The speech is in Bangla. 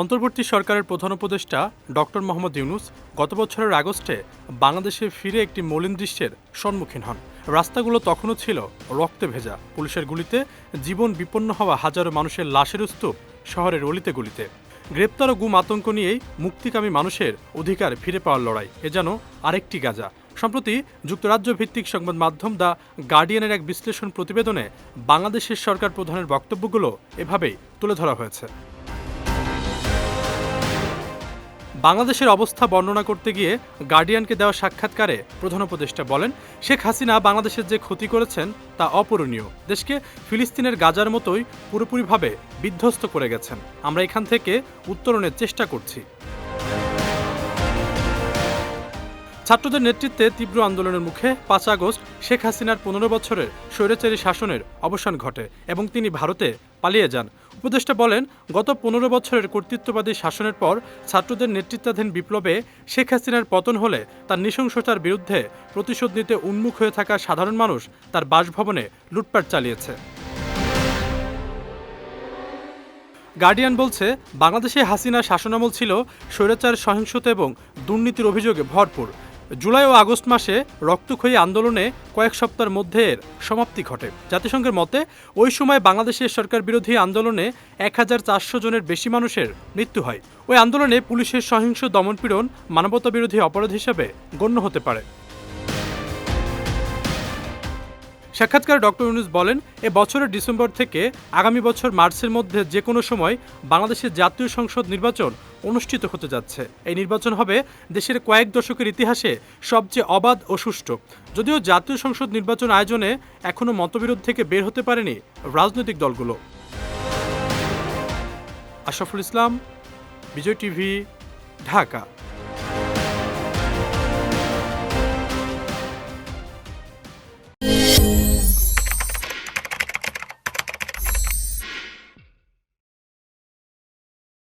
অন্তর্বর্তী সরকারের প্রধান উপদেষ্টা ডক্টর মোহাম্মদ ইউনুস গত বছরের আগস্টে বাংলাদেশে ফিরে একটি মলিন দৃশ্যের সম্মুখীন হন। রাস্তাগুলো তখনও ছিল রক্তে ভেজা। পুলিশের গুলিতে জীবন বিপন্ন হওয়া হাজারো মানুষের লাশের স্তূপ শহরের অলিতে গুলিতে। গ্রেপ্তার ও গুম আতঙ্ক নিয়েই মুক্তিকামী মানুষের অধিকার ফিরে পাওয়ার লড়াই। এ যেন আরেকটি গাজা। সম্প্রতি যুক্তরাজ্য ভিত্তিক সংবাদ মাধ্যম দ্য গার্ডিয়ানের এক বিশ্লেষণ প্রতিবেদনে বাংলাদেশের সরকার প্রধানের বক্তব্যগুলো এভাবেই তুলে ধরা হয়েছে। বাংলাদেশের অবস্থা বর্ণনা করতে গিয়ে গার্ডিয়ানকে দেওয়া সাক্ষাৎকারে প্রধান উপদেষ্টা বলেন, শেখ হাসিনা বাংলাদেশের যে ক্ষতি করেছেন তা অপূরণীয়। দেশকে ফিলিস্তিনের গাজার মতোই পুরোপুরিভাবে বিধ্বস্ত করে গেছেন। আমরা এখান থেকে উত্তরণের চেষ্টা করছি। ছাত্রদের নেতৃত্বে তীব্র আন্দোলনের মুখে পাঁচ আগস্ট শেখ হাসিনার পনেরো বছরের স্বৈরাচারী শাসনের অবসান ঘটে এবং তিনি ভারতে পালিয়ে যান। উপদেষ্টা বলেন, গত পনেরো বছরের কর্তৃত্ববাদী শাসনের পর ছাত্রদের নেতৃত্বাধীন বিপ্লবে শেখ হাসিনার পতন হলে তার নৃশংসতার বিরুদ্ধে প্রতিশোধ নিতে উন্মুখ হয়ে থাকা সাধারণ মানুষ তার বাসভবনে লুটপাট চালিয়েছে। গার্ডিয়ান বলছে, বাংলাদেশে হাসিনা শাসনামল ছিল স্বৈরাচার, সহিংসতা এবং দুর্নীতির অভিযোগে ভরপুর। জুলাই ও আগস্ট মাসে রক্তক্ষয়ী আন্দোলনে কয়েক সপ্তাহের মধ্যে সমাপ্তি ঘটে। জাতিসংঘের মতে, ওই সময় বাংলাদেশের সরকার বিরোধী আন্দোলনে এক হাজার চারশো জনের বেশি মানুষের মৃত্যু হয়। ওই আন্দোলনে পুলিশের সহিংস দমনপীড়ন মানবতা বিরোধী অপরাধ হিসেবে গণ্য হতে পারে। সাক্ষাৎকার ডক্টর ইউনুস বলেন, এ বছরের ডিসেম্বর থেকে আগামী বছর মার্চের মধ্যে যে কোনো সময় বাংলাদেশের জাতীয় সংসদ নির্বাচন অনুষ্ঠিত হতে যাচ্ছে। এই নির্বাচন হবে দেশের কয়েক দশকের ইতিহাসে সবচেয়ে অবাধ ও সুষ্ঠু। যদিও জাতীয় সংসদ নির্বাচন আয়োজনে এখনও মতবিরোধ থেকে বের হতে পারেনি রাজনৈতিক দলগুলো। আশরাফুল ইসলাম, বিজয় টিভি, ঢাকা।